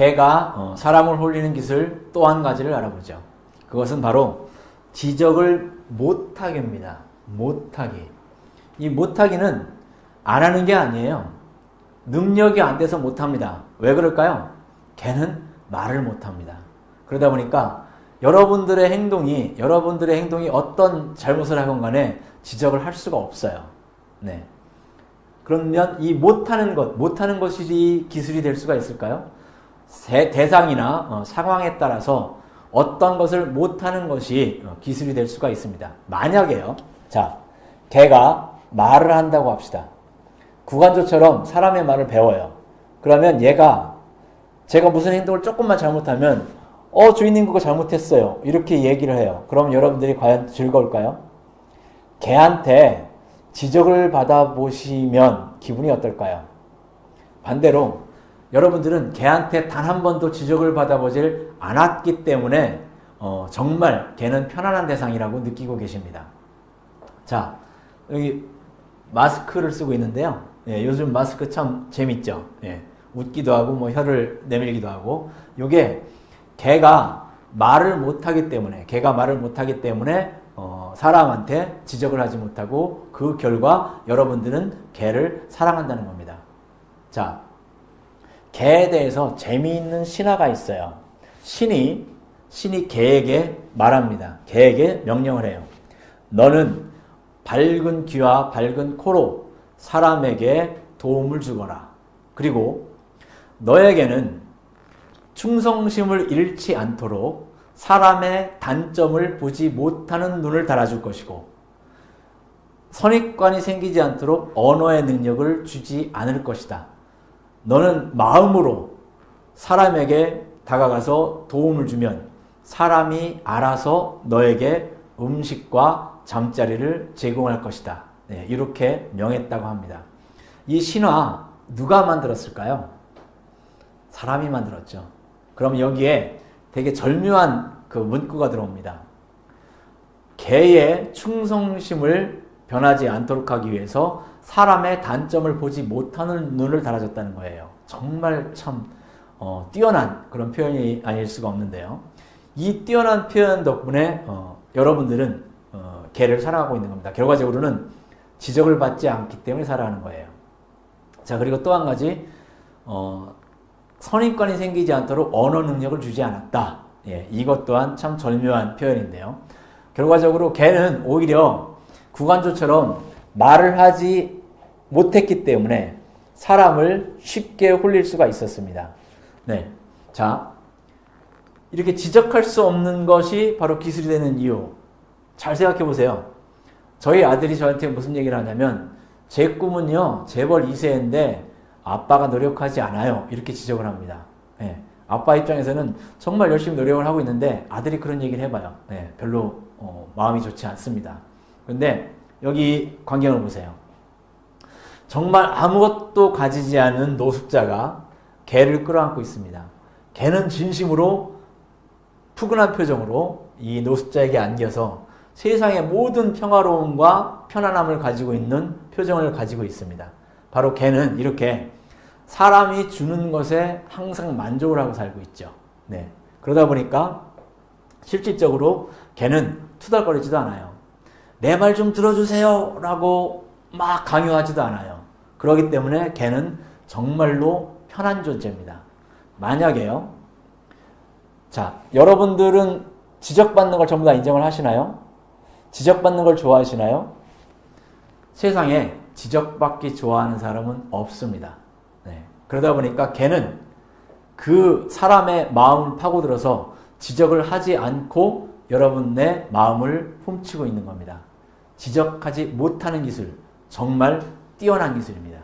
개가 어, 사람을 홀리는 기술 또 한 가지를 알아보죠. 그것은 바로 지적을 못하기입니다. 못하기. 이 못하기는 안 하는 게 아니에요. 능력이 안 돼서 못합니다. 왜 그럴까요? 개는 말을 못합니다. 그러다 보니까 여러분들의 행동이 여러분들의 행동이 어떤 잘못을 하건 간에 지적을 할 수가 없어요. 네. 그러면 이 못하는 것, 못하는 것이 기술이 될 수가 있을까요? 대상이나 어, 상황에 따라서 어떤 것을 못하는 것이 어, 기술이 될 수가 있습니다. 만약에요. 자, 개가 말을 한다고 합시다. 구간조처럼 사람의 말을 배워요. 그러면 얘가 제가 무슨 행동을 조금만 잘못하면 어 주인님 그거 잘못했어요. 이렇게 얘기를 해요. 그럼 여러분들이 과연 즐거울까요? 개한테 지적을 받아보시면 기분이 어떨까요? 반대로 여러분들은 개한테 단 한 번도 지적을 받아보질 않았기 때문에 어, 정말 개는 편안한 대상이라고 느끼고 계십니다. 자, 여기 마스크를 쓰고 있는데요. 예, 요즘 마스크 참 재밌죠. 예, 웃기도 하고 뭐 혀를 내밀기도 하고 요게 개가 말을 못하기 때문에 개가 말을 못하기 때문에 어, 사람한테 지적을 하지 못하고 그 결과 여러분들은 개를 사랑한다는 겁니다. 자, 개에 대해서 재미있는 신화가 있어요. 신이 신이 개에게 말합니다. 개에게 명령을 해요. 너는 밝은 귀와 밝은 코로 사람에게 도움을 주거라. 그리고 너에게는 충성심을 잃지 않도록 사람의 단점을 보지 못하는 눈을 달아줄 것이고 선입관이 생기지 않도록 언어의 능력을 주지 않을 것이다. 너는 마음으로 사람에게 다가가서 도움을 주면 사람이 알아서 너에게 음식과 잠자리를 제공할 것이다. 네, 이렇게 명했다고 합니다. 이 신화 누가 만들었을까요? 사람이 만들었죠. 그럼 여기에 되게 절묘한 그 문구가 들어옵니다. 개의 충성심을 변하지 않도록 하기 위해서 사람의 단점을 보지 못하는 눈을 달아줬다는 거예요. 정말 참 어, 뛰어난 그런 표현이 아닐 수가 없는데요. 이 뛰어난 표현 덕분에 어, 여러분들은 어, 개를 사랑하고 있는 겁니다. 결과적으로는 지적을 받지 않기 때문에 살아가는 거예요. 자 그리고 또 한 가지 어, 선입관이 생기지 않도록 언어 능력을 주지 않았다. 예, 이것 또한 참 절묘한 표현인데요. 결과적으로 개는 오히려 구간조처럼 말을 하지 못했기 때문에 사람을 쉽게 홀릴 수가 있었습니다. 네. 자, 이렇게 지적할 수 없는 것이 바로 기술이 되는 이유. 잘 생각해 보세요. 저희 아들이 저한테 무슨 얘기를 하냐면, 제 꿈은요, 재벌 2세인데, 아빠가 노력하지 않아요. 이렇게 지적을 합니다. 네. 아빠 입장에서는 정말 열심히 노력을 하고 있는데, 아들이 그런 얘기를 해봐요. 네. 별로 어, 마음이 좋지 않습니다. 근데 여기 광경을 보세요. 정말 아무것도 가지지 않은 노숙자가 개를 끌어안고 있습니다. 개는 진심으로 푸근한 표정으로 이 노숙자에게 안겨서 세상의 모든 평화로움과 편안함을 가지고 있는 표정을 가지고 있습니다. 바로 개는 이렇게 사람이 주는 것에 항상 만족을 하고 살고 있죠. 네. 그러다 보니까 실질적으로 개는 투덜거리지도 않아요. 내 말 좀 들어주세요. 라고 막 강요하지도 않아요. 그렇기 때문에 개는 정말로 편한 존재입니다. 만약에요. 자, 여러분들은 지적받는 걸 전부 다 인정을 하시나요? 지적받는 걸 좋아하시나요? 세상에 지적받기 좋아하는 사람은 없습니다. 네. 그러다 보니까 개는 그 사람의 마음을 파고들어서 지적을 하지 않고 여러분의 마음을 훔치고 있는 겁니다. 지적하지 못하는 기술, 정말 뛰어난 기술입니다.